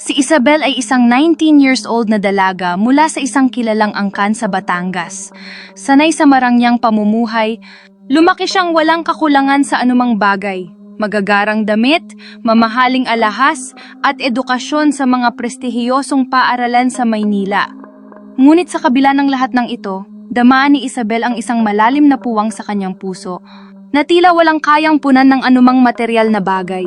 Si Isabel ay isang 19 years old na dalaga mula sa isang kilalang angkan sa Batangas. Sanay sa marangyang pamumuhay, lumaki siyang walang kakulangan sa anumang bagay. Magagarang damit, mamahaling alahas, at edukasyon sa mga prestihiyosong paaralan sa Maynila. Ngunit sa kabila ng lahat ng ito, damaan ni Isabel ang isang malalim na puwang sa kanyang puso, na tila walang kayang punan ng anumang material na bagay.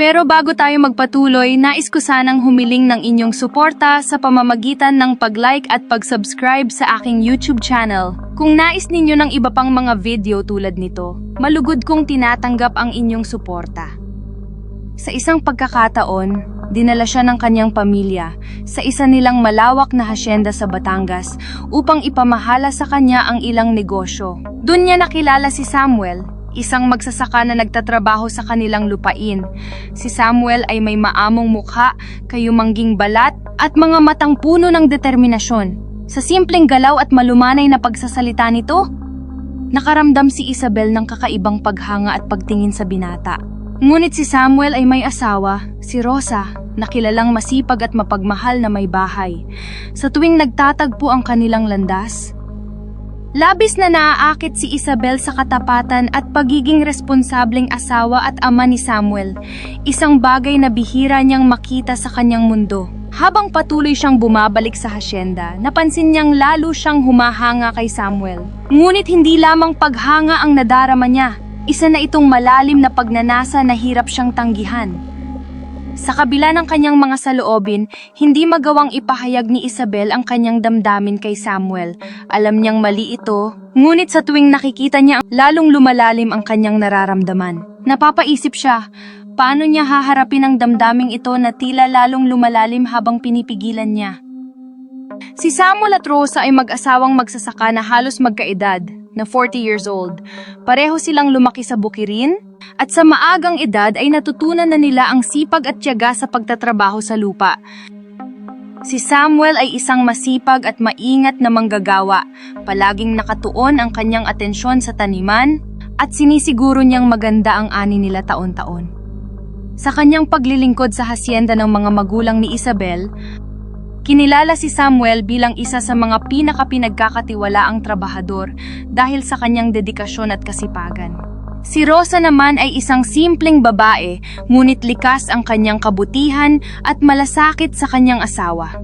Pero bago tayo magpatuloy, nais ko sanang humiling ng inyong suporta sa pamamagitan ng pag-like at pag-subscribe sa aking YouTube channel. Kung nais ninyo ng iba pang mga video tulad nito, malugod kong tinatanggap ang inyong suporta. Sa isang pagkakataon, dinala siya ng kanyang pamilya sa isa nilang malawak na hasyenda sa Batangas upang ipamahala sa kanya ang ilang negosyo. Doon niya nakilala si Samuel, isang magsasaka na nagtatrabaho sa kanilang lupain. Si Samuel ay may maamong mukha, kayumangging balat, at mga matang puno ng determinasyon. Sa simpleng galaw at malumanay na pagsasalita nito, nakaramdam si Isabel ng kakaibang paghanga at pagtingin sa binata. Ngunit si Samuel ay may asawa, si Rosa, na kilalang masipag at mapagmahal na may bahay. Sa tuwing nagtatagpo ang kanilang landas, Labis na naaakit si Isabel sa katapatan at pagiging responsableng asawa at ama ni Samuel, isang bagay na bihira niyang makita sa kanyang mundo. Habang patuloy siyang bumabalik sa hasyenda, napansin niyang lalo siyang humahanga kay Samuel. Ngunit hindi lamang paghanga ang nadarama niya, isa na itong malalim na pagnanasa na hirap siyang tanggihan. Sa kabila ng kanyang mga saloobin, hindi magawang ipahayag ni Isabel ang kanyang damdamin kay Samuel. Alam niyang mali ito, ngunit sa tuwing nakikita niya, lalong lumalalim ang kanyang nararamdaman. Napapaisip siya, paano niya haharapin ang damdaming ito na tila lalong lumalalim habang pinipigilan niya. Si Samuel at Rosa ay mag-asawang magsasaka na halos magkaedad, na 40 years old. Pareho silang lumaki sa bukirin, at sa maagang edad ay natutunan na nila ang sipag at tiyaga sa pagtatrabaho sa lupa. Si Samuel ay isang masipag at maingat na manggagawa, palaging nakatuon ang kanyang atensyon sa taniman, at sinisiguro niyang maganda ang ani nila taon-taon. Sa kanyang paglilingkod sa hasyenda ng mga magulang ni Isabel, Kinilala si Samuel bilang isa sa mga pinakapinagkakatiwalaang trabahador dahil sa kanyang dedikasyon at kasipagan. Si Rosa naman ay isang simpleng babae, ngunit likas ang kanyang kabutihan at malasakit sa kanyang asawa.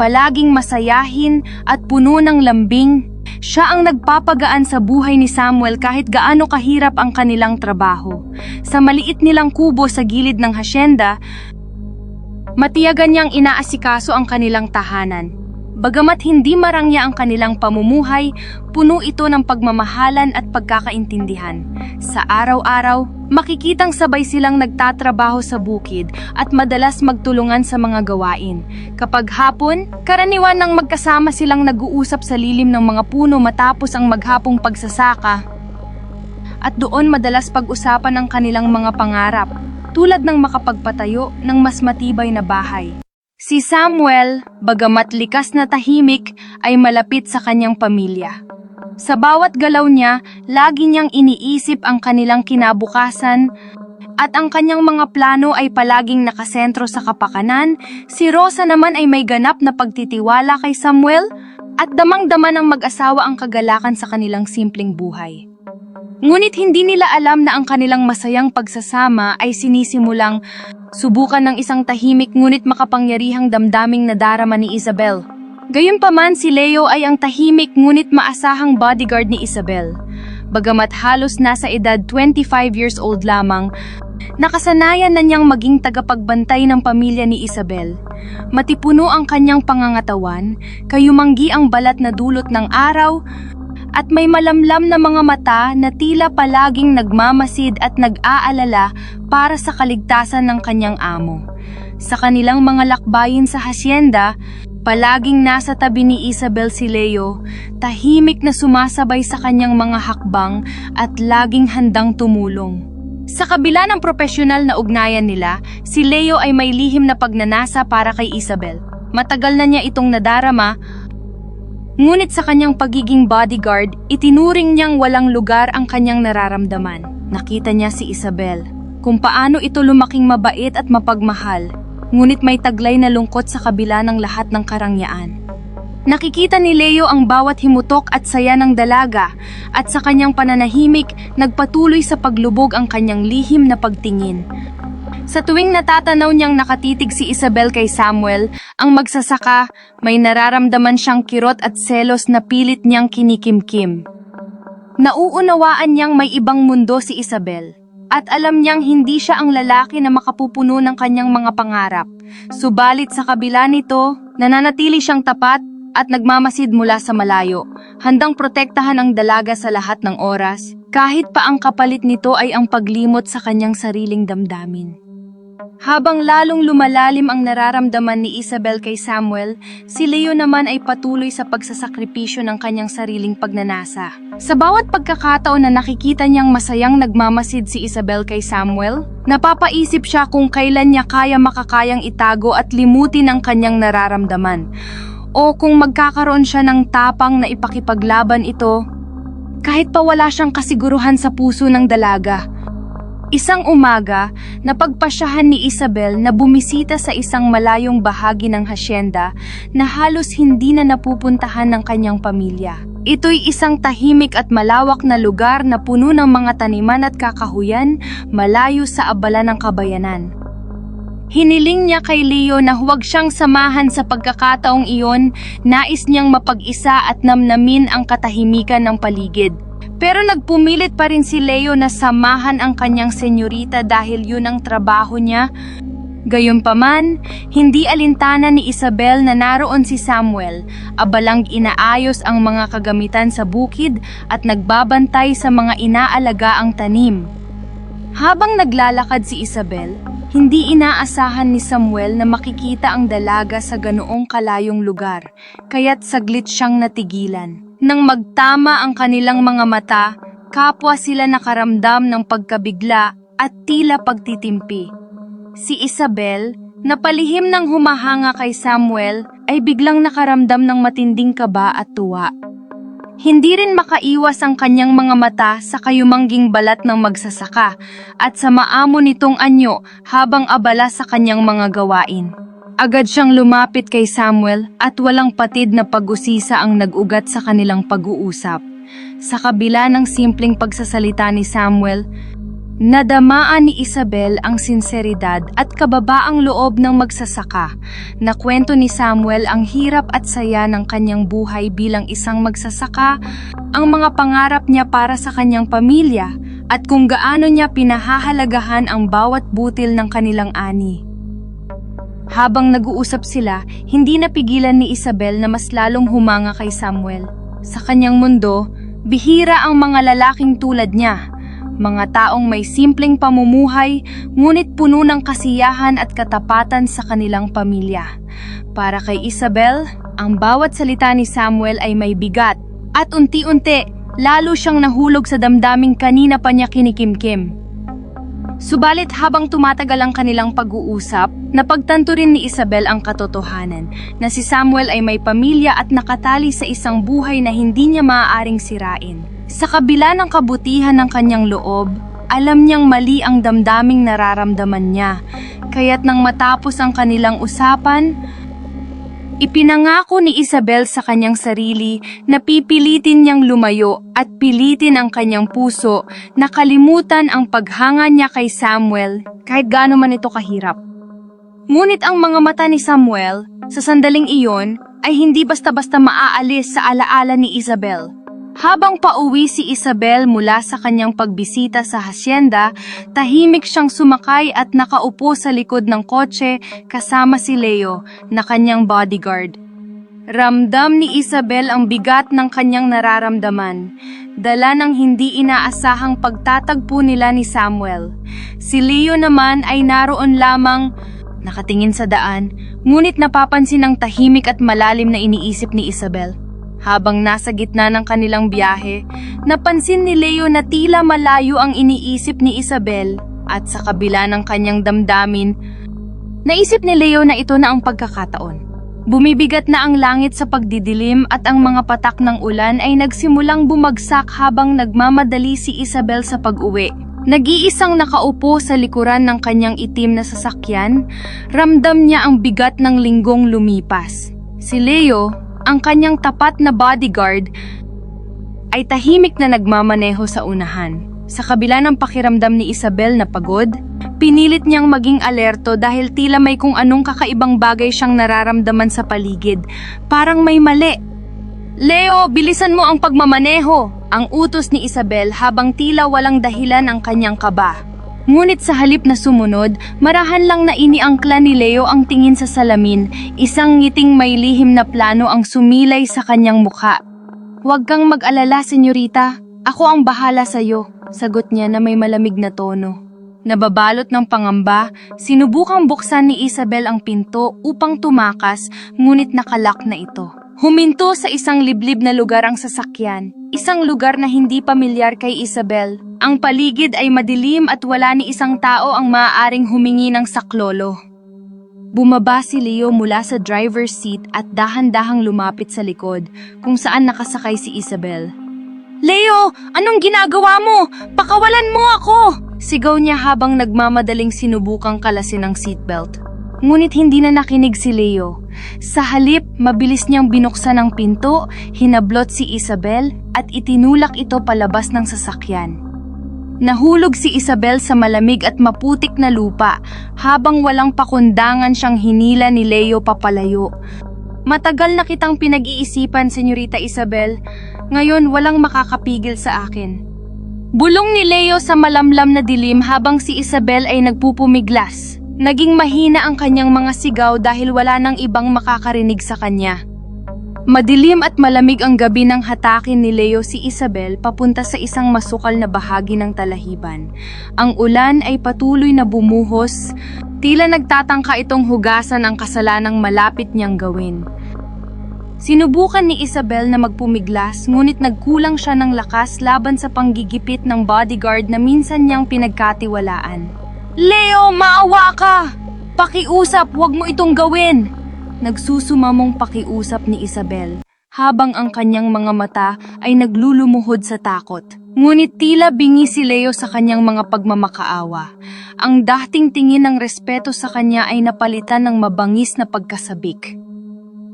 Palaging masayahin at puno ng lambing, siya ang nagpapagaan sa buhay ni Samuel kahit gaano kahirap ang kanilang trabaho. Sa maliit nilang kubo sa gilid ng hasyenda, Matiyagan niyang inaasikaso ang kanilang tahanan. Bagamat hindi marangya ang kanilang pamumuhay, puno ito ng pagmamahalan at pagkakaintindihan. Sa araw-araw, makikitang sabay silang nagtatrabaho sa bukid at madalas magtulungan sa mga gawain. Kapag hapon, karaniwan ng magkasama silang nag-uusap sa lilim ng mga puno matapos ang maghapong pagsasaka. At doon madalas pag-usapan ang kanilang mga pangarap, tulad ng makapagpatayo ng mas matibay na bahay. Si Samuel, bagamat likas na tahimik, ay malapit sa kanyang pamilya. Sa bawat galaw niya, lagi niyang iniisip ang kanilang kinabukasan at ang kanyang mga plano ay palaging nakasentro sa kapakanan, si Rosa naman ay may ganap na pagtitiwala kay Samuel at damang-dama ng mag-asawa ang kagalakan sa kanilang simpleng buhay. Ngunit hindi nila alam na ang kanilang masayang pagsasama ay sinisimulang subukan ng isang tahimik ngunit makapangyarihang damdaming nadarama ni Isabel. Gayunpaman si Leo ay ang tahimik ngunit maasahang bodyguard ni Isabel. Bagamat halos nasa edad 25 years old lamang, nakasanayan na niyang maging tagapagbantay ng pamilya ni Isabel. Matipuno ang kanyang pangangatawan, kayumanggi ang balat na dulot ng araw, at may malamlam na mga mata na tila palaging nagmamasid at nag-aalala para sa kaligtasan ng kanyang amo. Sa kanilang mga lakbayin sa hasyenda, palaging nasa tabi ni Isabel si Leo, tahimik na sumasabay sa kanyang mga hakbang at laging handang tumulong. Sa kabila ng propesyonal na ugnayan nila, si Leo ay may lihim na pagnanasa para kay Isabel. Matagal na niya itong nadarama Ngunit sa kanyang pagiging bodyguard, itinuring niyang walang lugar ang kanyang nararamdaman. Nakita niya si Isabel, kung paano ito lumaking mabait at mapagmahal. ngunit may taglay na lungkot sa kabila ng lahat ng karangyaan. Nakikita ni Leo ang bawat himutok at saya ng dalaga at sa kanyang pananahimik nagpatuloy sa paglubog ang kanyang lihim na pagtingin. Sa tuwing natatanaw niyang nakatitig si Isabel kay Samuel, ang magsasaka, may nararamdaman siyang kirot at selos na pilit niyang kinikimkim. Nauunawaan niyang may ibang mundo si Isabel. At alam niyang hindi siya ang lalaki na makapupuno ng kanyang mga pangarap. Subalit sa kabila nito, nananatili siyang tapat at nagmamasid mula sa malayo, handang protektahan ang dalaga sa lahat ng oras, kahit pa ang kapalit nito ay ang paglimot sa kanyang sariling damdamin. Habang lalong lumalalim ang nararamdaman ni Isabel kay Samuel, si Leo naman ay patuloy sa pagsasakripisyo ng kanyang sariling pagnanasa. Sa bawat pagkakataon na nakikita niyang masayang nagmamasid si Isabel kay Samuel, napapaisip siya kung kailan niya kaya makakayang itago at limutin ang kanyang nararamdaman. O kung magkakaroon siya ng tapang na ipakipaglaban ito, kahit pa wala siyang kasiguruhan sa puso ng dalaga. Isang umaga, napagpasyahan ni Isabel na bumisita sa isang malayong bahagi ng hasyenda na halos hindi na napupuntahan ng kanyang pamilya. Ito'y isang tahimik at malawak na lugar na puno ng mga taniman at kakahuyan malayo sa abala ng kabayanan. Hiniling niya kay Leo na huwag siyang samahan sa pagkakataong iyon, nais niyang mapag-isa at namnamin ang katahimikan ng paligid. Pero nagpumilit pa rin si Leo na samahan ang kanyang senyorita dahil yun ang trabaho niya. Gayunpaman, hindi alintana ni Isabel na naroon si Samuel, abalang inaayos ang mga kagamitan sa bukid at nagbabantay sa mga inaalaga ang tanim. Habang naglalakad si Isabel, hindi inaasahan ni Samuel na makikita ang dalaga sa ganoong kalayong lugar, kaya't saglit siyang natigilan. Nang magtama ang kanilang mga mata, kapwa sila nakaramdam ng pagkabigla at tila pagtitimpi. Si Isabel, na palihim ng humahanga kay Samuel, ay biglang nakaramdam ng matinding kaba at tuwa. Hindi rin makaiwas ang kanyang mga mata sa kayumangging balat ng magsasaka at sa maamo nitong anyo habang abala sa kanyang mga gawain. Agad siyang lumapit kay Samuel at walang patid na pag-usisa ang nag-ugat sa kanilang pag-uusap. Sa kabila ng simpleng pagsasalita ni Samuel, nadamaan ni Isabel ang sinseridad at kababaang loob ng magsasaka. Nakwento ni Samuel ang hirap at saya ng kanyang buhay bilang isang magsasaka, ang mga pangarap niya para sa kanyang pamilya, at kung gaano niya pinahahalagahan ang bawat butil ng kanilang ani. Habang nag-uusap sila, hindi napigilan ni Isabel na mas lalong humanga kay Samuel. Sa kanyang mundo, bihira ang mga lalaking tulad niya. Mga taong may simpleng pamumuhay, ngunit puno ng kasiyahan at katapatan sa kanilang pamilya. Para kay Isabel, ang bawat salita ni Samuel ay may bigat, at unti-unti, lalo siyang nahulog sa damdaming kanina pa niya kinikimkim. Subalit habang tumatagal ang kanilang pag-uusap, napagtanto rin ni Isabel ang katotohanan na si Samuel ay may pamilya at nakatali sa isang buhay na hindi niya maaaring sirain. Sa kabila ng kabutihan ng kanyang loob, alam niyang mali ang damdaming nararamdaman niya. Kaya't nang matapos ang kanilang usapan, Ipinangako ni Isabel sa kanyang sarili na pipilitin niyang lumayo at pilitin ang kanyang puso na kalimutan ang paghanga niya kay Samuel kahit gaano man ito kahirap. Ngunit ang mga mata ni Samuel sa sandaling iyon ay hindi basta-basta maaalis sa alaala ni Isabel. Habang pauwi si Isabel mula sa kanyang pagbisita sa hasyenda, tahimik siyang sumakay at nakaupo sa likod ng kotse kasama si Leo na kanyang bodyguard. Ramdam ni Isabel ang bigat ng kanyang nararamdaman, dala ng hindi inaasahang pagtatagpo nila ni Samuel. Si Leo naman ay naroon lamang nakatingin sa daan, ngunit napapansin ang tahimik at malalim na iniisip ni Isabel. Habang nasa gitna ng kanilang biyahe, napansin ni Leo na tila malayo ang iniisip ni Isabel at sa kabila ng kanyang damdamin, naisip ni Leo na ito na ang pagkakataon. Bumibigat na ang langit sa pagdidilim at ang mga patak ng ulan ay nagsimulang bumagsak habang nagmamadali si Isabel sa pag-uwi. Nag-iisang nakaupo sa likuran ng kanyang itim na sasakyan, ramdam niya ang bigat ng linggong lumipas. Si Leo, ang kanyang tapat na bodyguard, ay tahimik na nagmamaneho sa unahan. Sa kabila ng pakiramdam ni Isabel na pagod, pinilit niyang maging alerto dahil tila may kung anong kakaibang bagay siyang nararamdaman sa paligid. Parang may mali. Leo, bilisan mo ang pagmamaneho! Ang utos ni Isabel habang tila walang dahilan ang kanyang kaba. Ngunit sa halip na sumunod, marahan lang na iniangkla ni Leo ang tingin sa salamin, isang ngiting may lihim na plano ang sumilay sa kanyang mukha. Huwag kang mag-alala, senyorita. Ako ang bahala sa'yo, sagot niya na may malamig na tono. Nababalot ng pangamba, sinubukang buksan ni Isabel ang pinto upang tumakas, ngunit nakalak na ito. Huminto sa isang liblib na lugar ang sasakyan, isang lugar na hindi pamilyar kay Isabel. Ang paligid ay madilim at wala ni isang tao ang maaaring humingi ng saklolo. Bumaba si Leo mula sa driver's seat at dahan-dahang lumapit sa likod kung saan nakasakay si Isabel. Leo, anong ginagawa mo? Pakawalan mo ako! Sigaw niya habang nagmamadaling sinubukang kalasin ang seatbelt. Ngunit hindi na nakinig si Leo. Sa halip, mabilis niyang binuksan ang pinto, hinablot si Isabel at itinulak ito palabas ng sasakyan. Nahulog si Isabel sa malamig at maputik na lupa habang walang pakundangan siyang hinila ni Leo papalayo. Matagal na kitang pinag-iisipan, Senyorita Isabel. Ngayon walang makakapigil sa akin. Bulong ni Leo sa malamlam na dilim habang si Isabel ay nagpupumiglas. Naging mahina ang kanyang mga sigaw dahil wala nang ibang makakarinig sa kanya. Madilim at malamig ang gabi nang hatakin ni Leo si Isabel papunta sa isang masukal na bahagi ng talahiban. Ang ulan ay patuloy na bumuhos, tila nagtatangka itong hugasan ang kasalanang malapit niyang gawin. Sinubukan ni Isabel na magpumiglas ngunit nagkulang siya ng lakas laban sa panggigipit ng bodyguard na minsan niyang pinagkatiwalaan. Leo, maawa ka! Pakiusap, huwag mo itong gawin! Nagsusumamong pakiusap ni Isabel habang ang kanyang mga mata ay naglulumuhod sa takot. Ngunit tila bingi si Leo sa kanyang mga pagmamakaawa. Ang dating tingin ng respeto sa kanya ay napalitan ng mabangis na pagkasabik.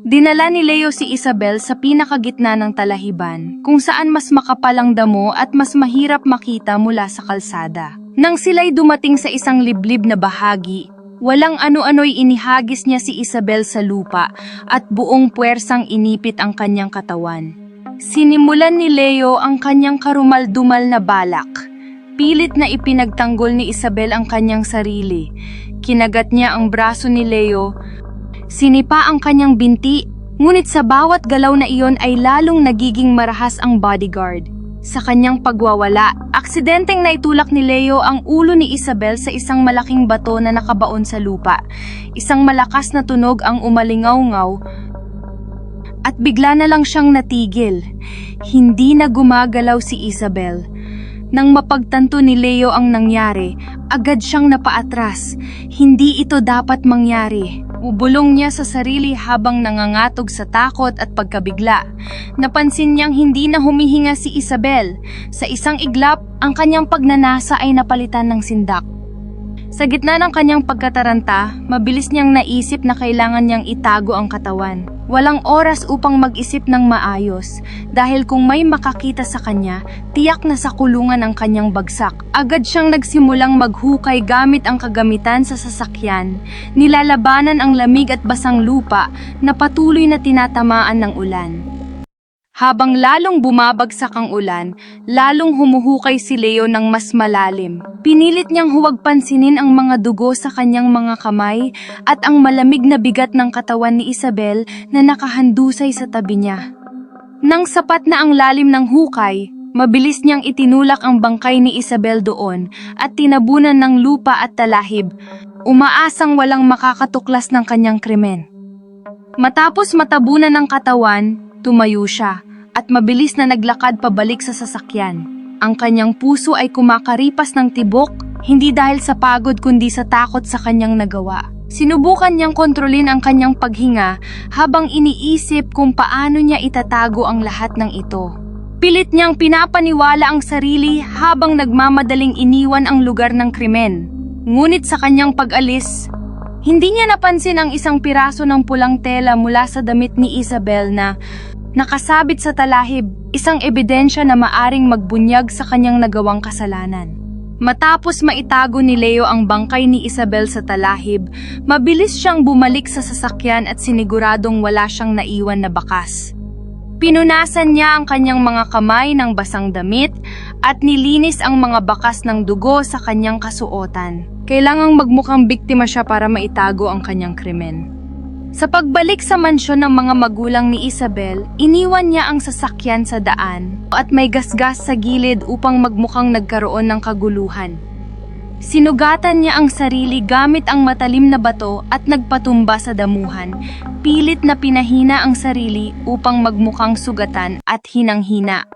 Dinala ni Leo si Isabel sa pinakagitna ng talahiban, kung saan mas makapal ang damo at mas mahirap makita mula sa kalsada. Nang sila'y dumating sa isang liblib na bahagi, walang ano-ano'y inihagis niya si Isabel sa lupa at buong puwersang inipit ang kanyang katawan. Sinimulan ni Leo ang kanyang karumal-dumal na balak. Pilit na ipinagtanggol ni Isabel ang kanyang sarili. Kinagat niya ang braso ni Leo Sinipa ang kanyang binti, ngunit sa bawat galaw na iyon ay lalong nagiging marahas ang bodyguard. Sa kanyang pagwawala, aksidenteng naitulak ni Leo ang ulo ni Isabel sa isang malaking bato na nakabaon sa lupa. Isang malakas na tunog ang umalingaw-ngaw at bigla na lang siyang natigil. Hindi na gumagalaw si Isabel. Nang mapagtanto ni Leo ang nangyari, agad siyang napaatras. Hindi ito dapat mangyari. Ubulong niya sa sarili habang nangangatog sa takot at pagkabigla. Napansin niyang hindi na humihinga si Isabel. Sa isang iglap, ang kanyang pagnanasa ay napalitan ng sindak. Sa gitna ng kanyang pagkataranta, mabilis niyang naisip na kailangan niyang itago ang katawan. Walang oras upang mag-isip ng maayos dahil kung may makakita sa kanya, tiyak na sa kulungan ang kanyang bagsak. Agad siyang nagsimulang maghukay gamit ang kagamitan sa sasakyan, nilalabanan ang lamig at basang lupa na patuloy na tinatamaan ng ulan. Habang lalong bumabagsak ang ulan, lalong humuhukay si Leo ng mas malalim. Pinilit niyang huwag pansinin ang mga dugo sa kanyang mga kamay at ang malamig na bigat ng katawan ni Isabel na nakahandusay sa tabi niya. Nang sapat na ang lalim ng hukay, mabilis niyang itinulak ang bangkay ni Isabel doon at tinabunan ng lupa at talahib, umaasang walang makakatuklas ng kanyang krimen. Matapos matabunan ng katawan, tumayo siya at mabilis na naglakad pabalik sa sasakyan. Ang kanyang puso ay kumakaripas ng tibok, hindi dahil sa pagod kundi sa takot sa kanyang nagawa. Sinubukan niyang kontrolin ang kanyang paghinga habang iniisip kung paano niya itatago ang lahat ng ito. Pilit niyang pinapaniwala ang sarili habang nagmamadaling iniwan ang lugar ng krimen. Ngunit sa kanyang pag-alis, hindi niya napansin ang isang piraso ng pulang tela mula sa damit ni Isabel na nakasabit sa talahib, isang ebidensya na maaring magbunyag sa kanyang nagawang kasalanan. Matapos maitago ni Leo ang bangkay ni Isabel sa talahib, mabilis siyang bumalik sa sasakyan at siniguradong wala siyang naiwan na bakas. Pinunasan niya ang kanyang mga kamay ng basang damit at nilinis ang mga bakas ng dugo sa kanyang kasuotan. Kailangang magmukhang biktima siya para maitago ang kanyang krimen. Sa pagbalik sa mansyon ng mga magulang ni Isabel, iniwan niya ang sasakyan sa daan at may gasgas sa gilid upang magmukhang nagkaroon ng kaguluhan. Sinugatan niya ang sarili gamit ang matalim na bato at nagpatumba sa damuhan. Pilit na pinahina ang sarili upang magmukhang sugatan at hinang-hina.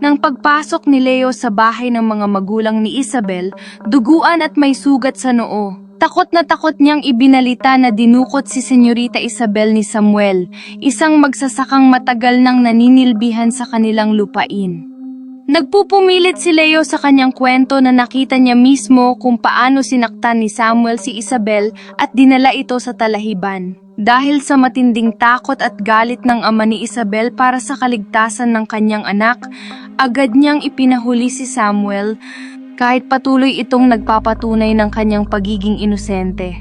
Nang pagpasok ni Leo sa bahay ng mga magulang ni Isabel, duguan at may sugat sa noo. Takot na takot niyang ibinalita na dinukot si Senyorita Isabel ni Samuel, isang magsasakang matagal nang naninilbihan sa kanilang lupain. Nagpupumilit si Leo sa kanyang kwento na nakita niya mismo kung paano sinaktan ni Samuel si Isabel at dinala ito sa talahiban. Dahil sa matinding takot at galit ng ama ni Isabel para sa kaligtasan ng kanyang anak, agad niyang ipinahuli si Samuel kahit patuloy itong nagpapatunay ng kanyang pagiging inosente.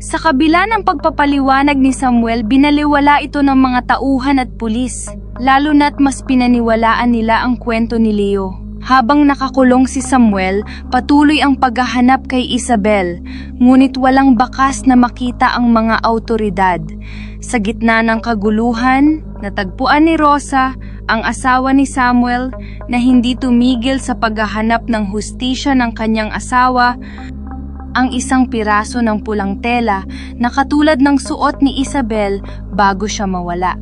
Sa kabila ng pagpapaliwanag ni Samuel, binaliwala ito ng mga tauhan at pulis, lalo na't mas pinaniwalaan nila ang kwento ni Leo. Habang nakakulong si Samuel, patuloy ang paghahanap kay Isabel, ngunit walang bakas na makita ang mga autoridad. Sa gitna ng kaguluhan, natagpuan ni Rosa, ang asawa ni Samuel, na hindi tumigil sa paghahanap ng hustisya ng kanyang asawa, ang isang piraso ng pulang tela na katulad ng suot ni Isabel bago siya mawala.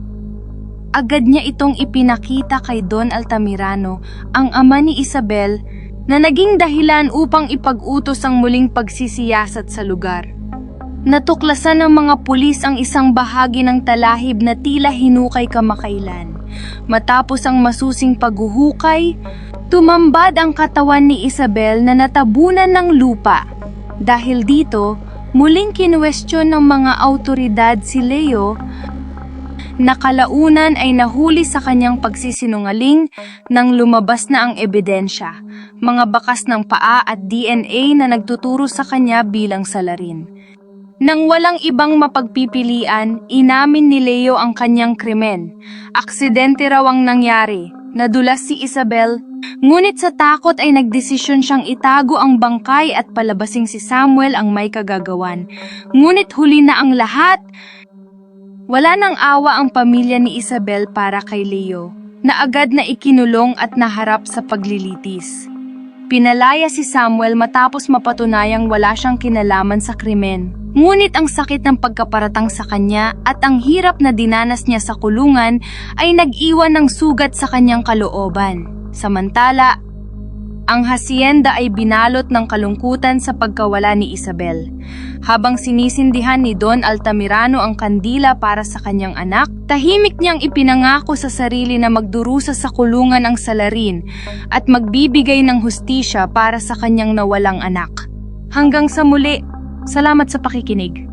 Agad niya itong ipinakita kay Don Altamirano, ang ama ni Isabel, na naging dahilan upang ipag-utos ang muling pagsisiyasat sa lugar. Natuklasan ng mga pulis ang isang bahagi ng talahib na tila hinukay kamakailan. Matapos ang masusing paghuhukay, tumambad ang katawan ni Isabel na natabunan ng lupa. Dahil dito, muling kinwestiyon ng mga autoridad si Leo Nakalaunan ay nahuli sa kanyang pagsisinungaling nang lumabas na ang ebidensya, mga bakas ng paa at DNA na nagtuturo sa kanya bilang salarin. Nang walang ibang mapagpipilian, inamin ni Leo ang kanyang krimen. Aksidente raw ang nangyari, nadulas si Isabel, ngunit sa takot ay nagdesisyon siyang itago ang bangkay at palabasing si Samuel ang may kagagawan. Ngunit huli na ang lahat, wala nang awa ang pamilya ni Isabel para kay Leo, na agad na ikinulong at naharap sa paglilitis. Pinalaya si Samuel matapos mapatunayang wala siyang kinalaman sa krimen. Ngunit ang sakit ng pagkaparatang sa kanya at ang hirap na dinanas niya sa kulungan ay nag-iwan ng sugat sa kanyang kalooban. Samantala, ang hacienda ay binalot ng kalungkutan sa pagkawala ni Isabel. Habang sinisindihan ni Don Altamirano ang kandila para sa kanyang anak, tahimik niyang ipinangako sa sarili na magdurusa sa kulungan ang salarin at magbibigay ng hustisya para sa kanyang nawalang anak. Hanggang sa muli, salamat sa pakikinig.